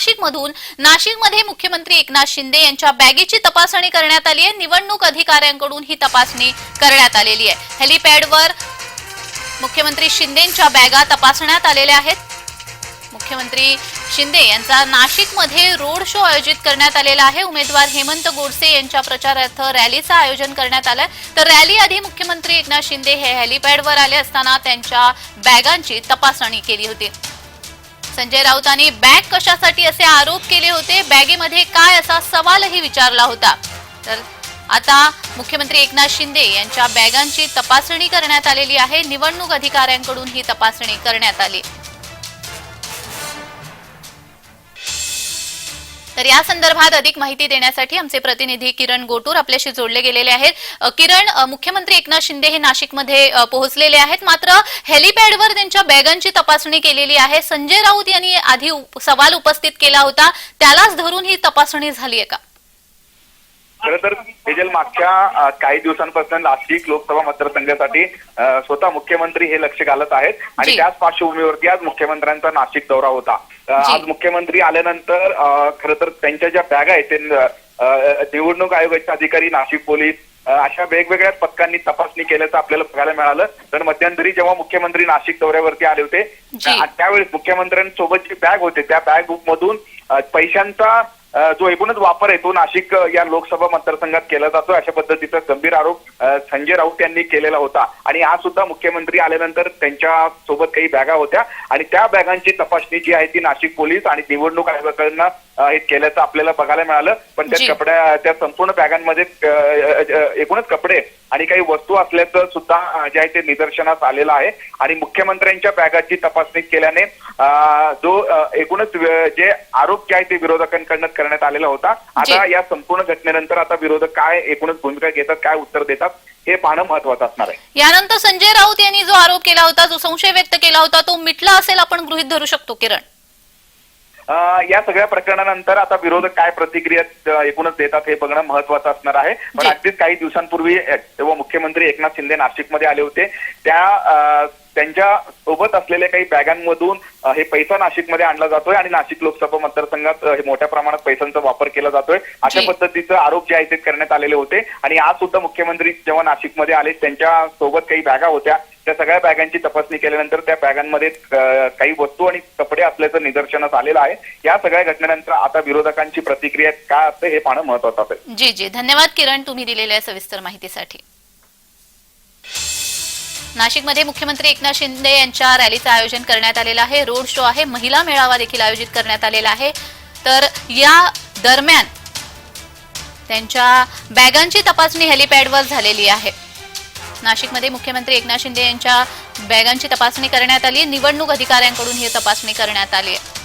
नाशिकमधून. नाशिकमध्ये मुख्यमंत्री एकनाथ शिंदे यांच्या बॅगेची तपासणी करण्यात आली आहे. निवडणूक अधिकाऱ्यांकडून ही तपासणी करण्यात आलेली आहे. हेलिपॅडवर मुख्यमंत्री शिंदेच्या बॅगा तपासण्यात आलेल्या आहेत. मुख्यमंत्री शिंदे यांचा नाशिकमध्ये रोड शो आयोजित करण्यात आलेला आहे. उमेदवार हेमंत गोडसे यांच्या प्रचारार्थ रॅलीचं आयोजन करण्यात आलंय. तर रॅली आधी मुख्यमंत्री एकनाथ शिंदे हे हेलिपॅडवर आले असताना त्यांच्या बॅगांची तपासणी केली होती. संजय राऊतांनी बॅग कशासाठी असे आरोप केले होते? बॅगेमध्ये काय असा सवालही विचारला होता. तर आता मुख्यमंत्री एकनाथ शिंदे यांच्या बॅगांची तपासणी करण्यात आलेली आहे. निवडणूक अधिकाऱ्यांकडून ही तपासणी करण्यात आली. तर या संदर्भात अधिक माहिती देण्यासाठी आमचे प्रतिनिधी किरण गोटूर आपल्याशी जोडले गेलेले आहेत. किरण मुख्यमंत्री एकनाथ शिंदे हे नाशिकमध्ये पोहोचलेले आहेत. मात्र हेलिपॅडवर त्यांच्या बॅगांची तपासणी केलेली आहे. संजय राऊत यांनी आधी सवाल उपस्थित केला होता. त्यालाच धरून ही तपासणी झाली आहे का? खरं तर तेजल मागच्या काही दिवसांपासून नाशिक लोकसभा मतदारसंघासाठी स्वतः मुख्यमंत्री हे लक्ष घालत आहेत आणि. त्याच पार्श्वभूमीवरती आज मुख्यमंत्र्यांचा नाशिक दौरा होता. आज मुख्यमंत्री आल्यानंतर खरं तर त्यांच्या ज्या बॅगा आहेत ते निवडणूक आयोगाचे अधिकारी नाशिक पोलीस अशा वेगवेगळ्या पथकांनी तपासणी केल्याचं आपल्याला बघायला मिळालं तर मध्यंतरी जेव्हा मुख्यमंत्री नाशिक दौऱ्यावरती आले होते त्यावेळेस मुख्यमंत्र्यांसोबत जे बॅग होते त्या बॅग मधून पैशांचा जो एकूणच वापर आहे तो नाशिक या लोकसभा मतदारसंघात केला जातो अशा पद्धतीचा गंभीर आरोप संजय राऊत यांनी केलेला होता. आणि आज सुद्धा मुख्यमंत्री आल्यानंतर त्यांच्यासोबत काही बॅगा होत्या. आणि त्या बॅगांची तपासणी जी आहे ती नाशिक पोलीस आणि निवडणूक आयोगाकडनं हे केल्याचं आपल्याला बघायला मिळालं. पण. त्या कपड्या त्या संपूर्ण बॅगांमध्ये एकूणच कपडे आणि काही वस्तू असल्याचं सुद्धा जे आहे ते निदर्शनास आलेलं आहे. आणि मुख्यमंत्र्यांच्या बॅगाची तपासणी केल्याने जो एकूणच जे आरोप जे आहे ते विरोधकांकडनं करण्यात आलेला होता. आता. या संपूर्ण घटनेनंतर आता विरोधक काय एकूणच भूमिका घेतात काय उत्तर देतात हे पाहणं महत्वाचं असणार आहे. यानंतर संजय राऊत यांनी जो आरोप केला होता जो संशय व्यक्त केला होता तो मिटला असेल आपण गृहित धरू शकतो किरण. या सगळ्या प्रकरणानंतर आता विरोधक काय प्रतिक्रिया एकूणच देतात हे बघणं महत्वाचं असणार आहे. पण. अगदीच काही दिवसांपूर्वी अ, जेव्हा मुख्यमंत्री एकनाथ शिंदे नाशिकमध्ये आले होते. त्या त्यांच्यासोबत असलेल्या काही बॅगांमधून हे पैसा नाशिकमध्ये आणला जातोय आणि नाशिक लोकसभा मतदारसंघात हे मोठ्या प्रमाणात पैशांचा वापर केला जातोय. अशा. पद्धतीचं आरोप जे आहेत ते करण्यात आलेले होते. आणि आज सुद्धा मुख्यमंत्री जेव्हा नाशिकमध्ये आले त्यांच्यासोबत काही बॅगा होत्या. त्या सगळ्या बॅगांची तपासणी केल्यानंतर त्या बॅगांमध्ये काही वस्तू आणि कपडे असल्याचं निदर्शनास आलेलं आहे. या सगळ्या घटनेनंतर आता विरोधकांची प्रतिक्रिया काय असते हे पाहणं महत्वाचं असेल. जी जी. धन्यवाद किरण तुम्ही दिलेल्या सविस्तर माहितीसाठी. नाशिकमध्ये मुख्यमंत्री एकनाथ शिंदे यांच्या रॅलीचं आयोजन करण्यात आलेलं आहे. रोड शो आहे. महिला मेळावा देखील आयोजित करण्यात आलेला आहे. तर या दरम्यान त्यांच्या बॅगांची तपासणी हेलिपॅडवर झालेली आहे. नाशिकमध्ये मुख्यमंत्री एकनाथ शिंदे यांच्या बॅगांची तपासणी करण्यात आली. निवडणूक अधिकाऱ्यांकडून ही तपासणी करण्यात आली. आहे